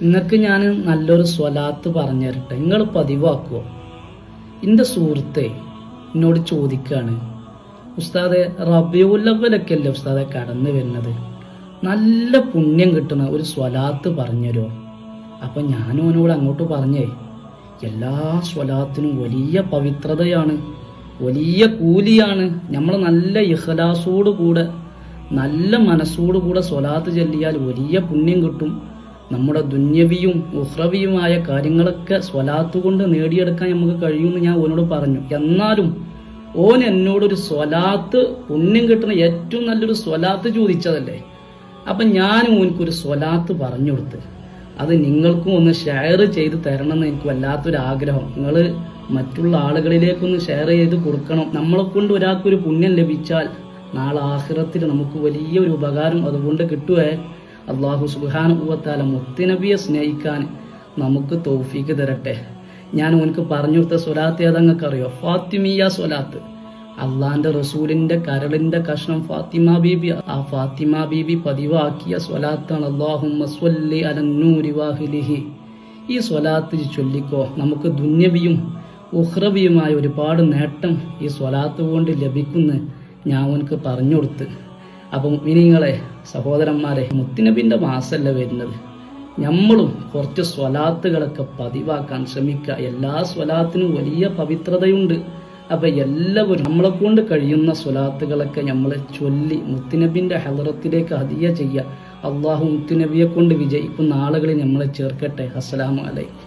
നിങ്ങൾക്ക് ഞാൻ നല്ലൊരു സ്വലാത്ത് പറഞ്ഞു തരട്ടെ നിങ്ങൾ പതിവാക്കുമോ എന്റെ സുഹൃത്തെ എന്നോട് ചോദിക്കുകയാണ് ഉസ്താദെ റബിയുല്ലവലൊക്കെ അല്ലേ ഉസ്താദെ കടന്നു വരുന്നത്? നല്ല പുണ്യം കിട്ടുന്ന ഒരു സ്വലാത്ത് പറഞ്ഞുതരുമോ അപ്പം ഞാനും അവനോട് അങ്ങോട്ട് പറഞ്ഞേ എല്ലാ സ്വലാത്തിനും വലിയ പവിത്രതയാണ് വലിയ കൂലിയാണ്. നമ്മൾ നല്ല ഇഖലാസോട് കൂടെ നല്ല മനസ്സോട് കൂടെ സ്വലാത്ത് ചെല്ലിയാൽ വലിയ പുണ്യം കിട്ടും. നമ്മുടെ ദുന്യവിയും ഉഹ്രവിയുമായ കാര്യങ്ങളൊക്കെ സ്വലാത്ത് കൊണ്ട് നേടിയെടുക്കാൻ നമുക്ക് കഴിയുമെന്ന് ഞാൻ ഓനോട് പറഞ്ഞു. എന്നാലും ഓൻ എന്നോടൊരു സ്വലാത്ത് പുണ്യം കിട്ടുന്ന ഏറ്റവും നല്ലൊരു സ്വലാത്ത് ചോദിച്ചതല്ലേ? അപ്പൊ ഞാനും ഓനക്കൊരു സ്വലാത്ത് പറഞ്ഞു കൊടുത്ത്. അത് നിങ്ങൾക്കും ഒന്ന് ഷെയർ ചെയ്ത് തരണം എന്ന് എനിക്ക് വല്ലാത്തൊരു ആഗ്രഹം. നിങ്ങൾ മറ്റുള്ള ആളുകളിലേക്കൊന്ന് ഷെയർ ചെയ്ത് കൊടുക്കണം. നമ്മളെ കൊണ്ട് ഒരാൾക്കൊരു പുണ്യം ലഭിച്ചാൽ നാളെ ആഹ്റത്തിൽ നമുക്ക് വലിയൊരു ഉപകാരം അതുകൊണ്ട് കിട്ടുവേ. അള്ളാഹു സുബാനുഭവത്താല മുത്തുനബിയെ സ്നേഹിക്കാൻ നമുക്ക് തോഫീക്ക് തരട്ടെ. ഞാൻ ഓനക്ക് പറഞ്ഞു കൊടുത്ത സ്വലാത്ത് ഏതങ്ങൾക്ക് അറിയോ ഫാത്തിമിയ സ്വലാത്ത്. അള്ളാന്റെ റസൂലിന്റെ കരളിന്റെ കഷ്ണം ഫാത്തിമ ബീബി ആ ഫാത്തിമ ബീബി പതിവാക്കിയ സ്വലാത്താണ് അള്ളാഹുലിഹി ഈ സ്വലാത്ത് ചൊല്ലിക്കോ? നമുക്ക് ദുന്യവിയും ഉഹ്രവിയുമായ ഒരുപാട് നേട്ടം ഈ സ്വലാത്ത് കൊണ്ട് ലഭിക്കുന്നു ഞാൻ ഉനക്ക് പറഞ്ഞു കൊടുത്ത്. അപ്പം ഇനിങ്ങളെ സഹോദരന്മാരെ മുത്തിനബിന്റെ മാസമല്ല വരുന്നത്? നമ്മളും കുറച്ച് സ്വലാത്തുകളൊക്കെ പതിവാക്കാൻ ശ്രമിക്കുക. എല്ലാ സ്വലാത്തിനും വലിയ പവിത്രതയുണ്ട്. അപ്പൊ എല്ലാവരും നമ്മളെ കൊണ്ട് കഴിയുന്ന സ്വലാത്തുകളൊക്കെ നമ്മൾ ചൊല്ലി മുത്തുനബിന്റെ ഹലറത്തിലേക്ക് ഹദിയ ചെയ്യുക. അള്ളാഹു മുത്തുനബിയെ കൊണ്ട് വിജയിക്കുന്ന ആളുകളെ നമ്മളെ ചേർക്കട്ടെ. അസ്സലാമു അലൈക്കും.